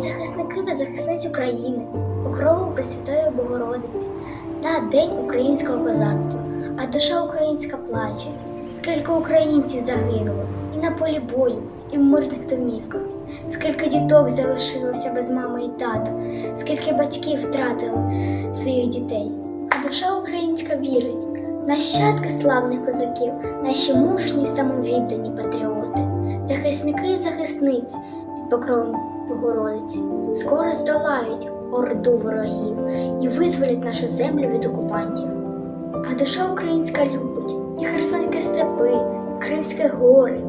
захисники та захисниць України, покрову Пресвятої Богородиці. Та День українського козацтва, а душа українська плаче. Скільки українців загинуло і на полі бою, і в мирних домівках, скільки діток залишилося без мами і тата, скільки батьків втратили своїх дітей. А душа українська вірить, нащадки славних козаків, наші мужні самовіддані патріоти, захисники і захисниці покровом Богородиці, скоро здолають орду ворогів і визволять нашу землю від окупантів. А душа українська любить і Херсонські степи, і Кримські гори,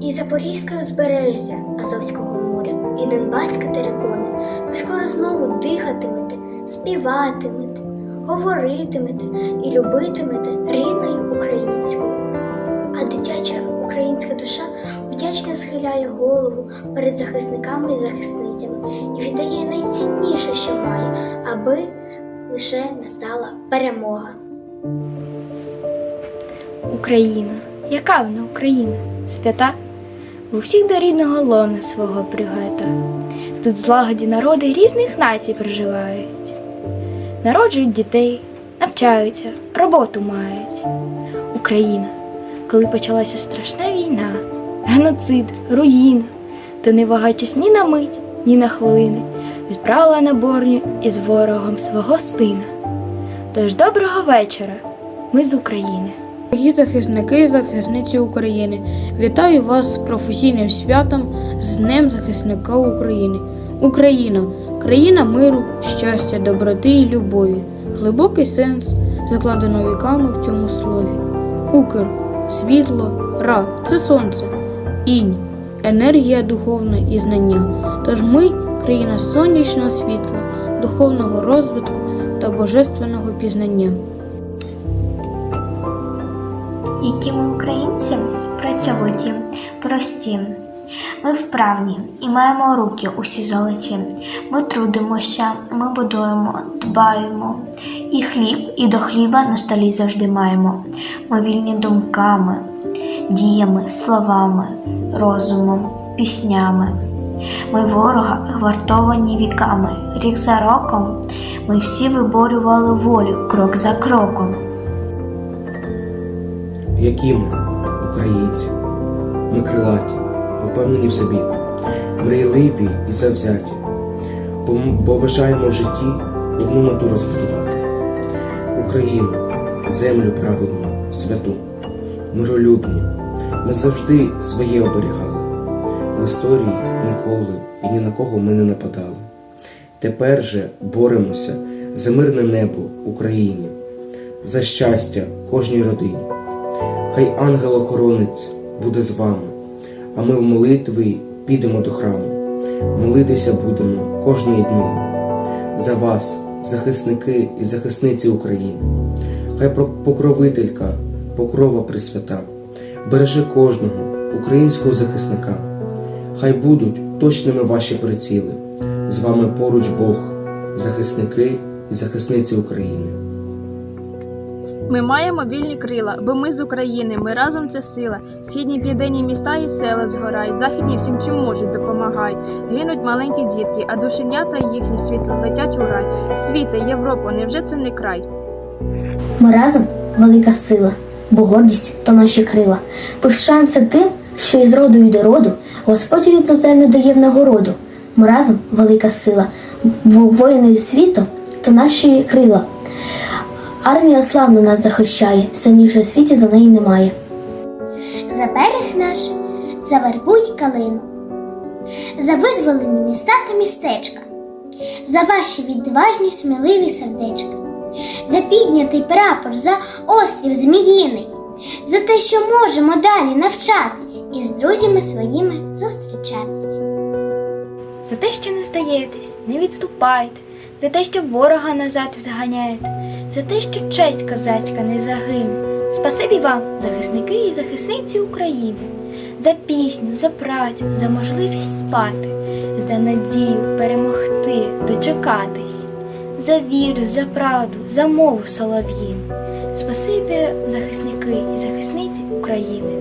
і Запорізьке узбережжя Азовського моря, і Донбаське терикони. Ви скоро знову дихатимете, співатимете, говоритимете і любитимете рідною українською. Схиляє голову перед захисниками і захисницями і віддає найцінніше, що має, аби лише настала перемога. Україна. Яка вона Україна? Свята? У всіх до рідного лона свого пригада. Тут злагоді народи різних націй проживають. Народжують дітей, навчаються, роботу мають. Україна, коли почалася страшна війна, геноцид, руїна, то не вагаючись ні на мить, ні на хвилини, відправила на борню із ворогом свого сина. Тож доброго вечора, ми з України. Дорогі захисники і захисниці України, вітаю вас з професійним святом з Днем захисника України. Україна країна миру, щастя, доброти і любові. Глибокий сенс закладено віками в цьому слові. Укр, світло, ра це сонце, інь, енергія духовна і знання. Тож ми країна сонячного світла, духовного розвитку та божественного пізнання. які ми українці працьовиті, прості. Ми вправні і маємо руки усі золоті. Ми трудимося, ми будуємо, дбаємо. І хліб, і до хліба на столі завжди маємо. Ми вільні думками, діями, словами, розумом, піснями. Ми ворога гвартовані віками. Рік за роком ми всі виборювали волю крок за кроком. Які ми, українці, ми крилаті, упевнені в собі, мрійливі і завзяті, бо, бо бажаємо в житті одну мету розбудувати Україну, землю праведну, святу, миролюбні. Ми завжди своє оберігали. В історії ніколи і ні на кого ми не нападали. Тепер же боремося за мирне небо Україні, за щастя кожній родині. Хай ангел-охоронець буде з вами, а ми в молитві підемо до храму. Молитися будемо кожної днини. За вас, захисники і захисниці України. Хай покровителька, покрова Пресвята, береже кожного українського захисника. Хай будуть точними ваші приціли. З вами поруч Бог, захисники і захисниці України. Ми маємо вільні крила, бо ми з України, ми разом це сила. Східні південні міста і села згорають, західні всім чим можуть допомагають. Гинуть маленькі дітки, а душенята їхні світло летять у рай. Світе, Європа, невже це не край? Ми разом велика сила, бо гордість то наші крила. Пишаємося тим, що із роду й до роду Господь рідну землю дає в нагороду. Ми разом велика сила, бо воїни світу то наші крила. Армія славно нас захищає, сильніше в світі за неї немає. За берег наш завербуй калину, за визволені міста та містечка, за ваші відважні сміливі сердечка, за піднятий прапор, за острів Зміїний, за те, що можемо далі навчатись і з друзями своїми зустрічатись. За те, що не здаєтесь, не відступаєте, за те, що ворога назад відганяєте, за те, що честь козацька не загине. Спасибі вам, захисники і захисниці України, за пісню, за працю, за можливість спати, за надію перемогти, дочекатись, за віру, за правду, за мову солов'їн. Спасибі, захисники і захисниці України.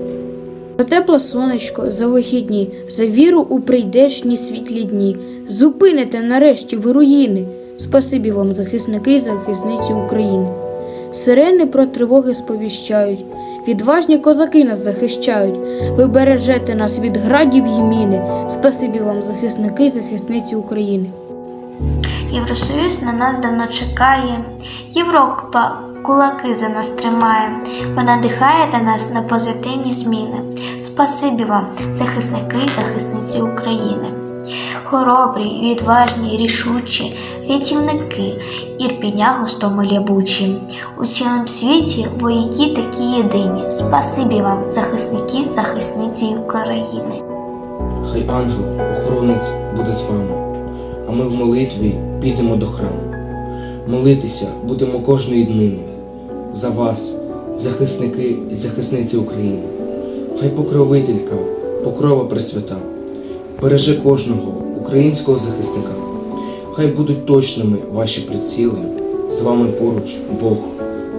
За тепле сонечко, за вихідні, за віру у прийдешні світлі дні. Зупините нарешті ви руїни. Спасибі вам, захисники і захисниці України. Сирени про тривоги сповіщають. Відважні козаки нас захищають. Ви бережете нас від градів і міни. Спасибі вам, захисники і захисниці України. Євросоюз на нас давно чекає. Європа кулаки за нас тримає. Ви надихаєте нас на позитивні зміни. Спасибі вам, захисники і захисниці України. Хоробрі, відважні, рішучі, рятівники, ірпіня густому лябучі. У цілому світі вояки такі єдині. Спасибі вам, захисники, захисниці України. Хай ангел, охоронець буде з вами, а ми в молитві підемо до храму. Молитися будемо кожної днини. За вас, захисники і захисниці України. Хай покровителька, покрова Пресвята, береже кожного українського захисника. Хай будуть точними ваші приціли. З вами поруч Бог,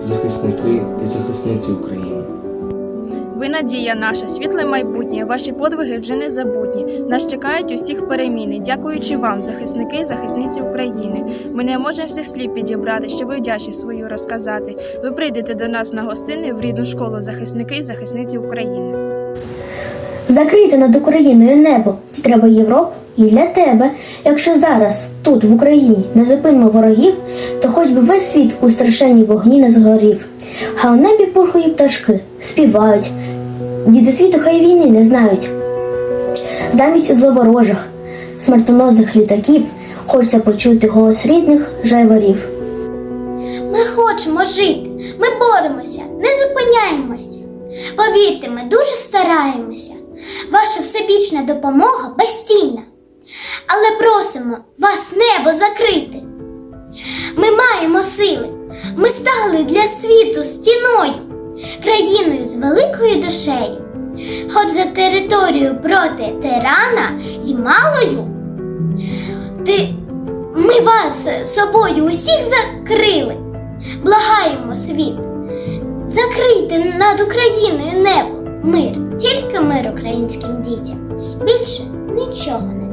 захисники і захисниці України. Ви надія наша, світле майбутнє, ваші подвиги вже не забутні. Нас чекають усіх переміни. Дякуючи вам, захисники захисниці України. Ми не можемо всіх слів підібрати, щоб вдячність свою розказати. Ви прийдете до нас на гостини в рідну школу захисники і захисниці України. Закрити над Україною небо. Це треба Європу і для тебе. Якщо зараз, тут, в Україні, не зупинимо ворогів, то хоч би весь світ у страшенній вогні не згорів. А у небі пурхують пташки, співають. Діти світу хай війни не знають. Замість зловорожих, смертоносних літаків хочеться почути голос рідних жайворів. Ми хочемо жити, ми боремося, не зупиняємося. Повірте, ми дуже стараємося. Ваша всебічна допомога безцінна. Але просимо вас небо закрити. Ми маємо сили. Ми стали для світу стіною, країною з великою душею. Хоч за територію проти тирана й малою. Ти, ми вас собою усіх закрили. Благаємо світ. Закрийте над Україною небо. Мир, тільки мир українським дітям. Більше нічого не.